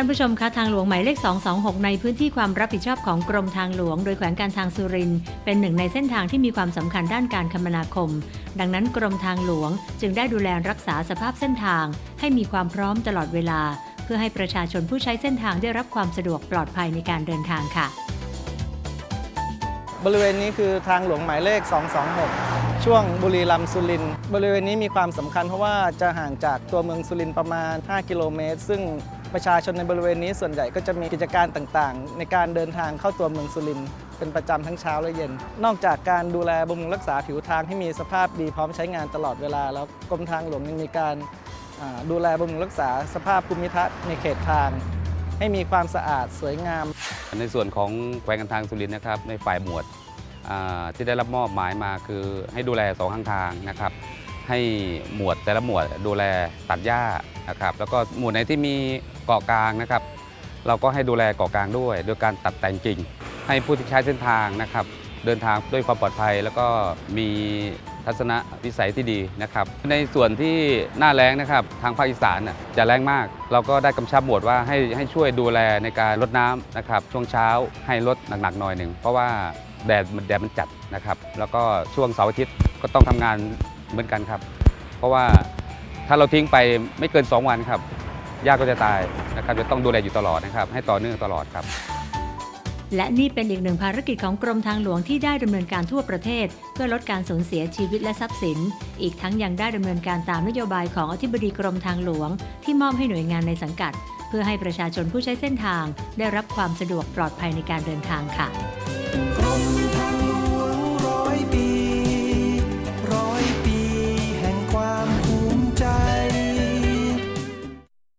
านผู้ชมคะทางหลวงหมายเลข 226 ในพื้นที่ความรับผิดชอบของกรมทางหลวง โดยแขวงการทางสุรินเป็นหนึ่งในเส้นทางที่มีความสำคัญด้านการคมนาคม ดังนั้นกรมทางหลวงจึงได้ดูแลรักษาสภาพเส้นทาง ให้มีความพร้อมตลอดเวลา เพื่อให้ประชาชนผู้ใช้เส้นทางได้รับความสะดวกปลอดภัยในการเดินทางค่ะ บริเวณนี้คือทางหลวงหมายเลข 226 ช่วงบุรีรัมย์สุรินบริเวณนี้มีความสำคัญเพราะว่าจะห่างจากตัวเมืองสุรินประมาณ 5 กิโลเมตร ซึ่ง ประชาชนในบริเวณนี้ส่วนใหญ่ก็จะมีกิจการต่างๆ ในการเดินทางเข้าตัวเมืองสุรินทร์เป็นประจำทั้งเช้าและเย็น นอกจากการดูแลบำรุงรักษาผิวทางให้มีสภาพดีพร้อมใช้งานตลอดเวลา แล้วกรมทางหลวงยังมีการดูแลบำรุงรักษาสภาพภูมิทัศน์ในเขตทาง ให้มีความสะอาดสวยงาม ในส่วนของแขวงการทางสุรินทร์นะครับในฝ่ายหมวดที่ได้รับมอบหมายมาคือให้ดูแลสองข้างทางนะครับ ให้หมวดแต่ละหมวดดูแลตัดหญ้านะครับแล้วก็หมวดไหนที่มีเกาะกลางนะครับ เราก็ให้ดูแลเกาะกลางด้วย โดยการตัดแต่งกิ่ง ให้ผู้ที่ใช้เส้นทางนะครับ เดินทางด้วยความปลอดภัย แล้วก็มีทัศนวิสัยที่ดีนะครับ ในส่วนที่หน้าแล้งนะครับ ทางภาคอีสานจะแรงมาก เราก็ได้กำชับหมวดว่าให้ให้ช่วยดูแลในการลดน้ำนะครับ ช่วงเช้าให้ลดหนักๆหน่อยหนึ่งเพราะว่าแดดมันแดดมันจัดนะครับ แล้วก็ช่วงเสาร์อาทิตย์ก็ต้องทำงาน เหมือนกันครับ เพราะว่าถ้าเราทิ้งไปไม่เกิน 2 วันครับหญ้าก็จะตายนะครับจะต้องดูแลอยู่ตลอดนะครับ ให้ต่อเนื่องตลอดครับ และนี่เป็นอีกหนึ่งภารกิจของกรมทางหลวงที่ได้ดำเนินการทั่วประเทศ เพื่อลดการสูญเสียชีวิตและทรัพย์สิน อีกทั้งยังได้ดำเนินการตามนโยบายของอธิบดีกรมทางหลวง ที่มอบให้หน่วยงานในสังกัด เพื่อให้ประชาชนผู้ใช้เส้นทาง ได้รับความสะดวกปลอดภัยในการเดินทางค่ะ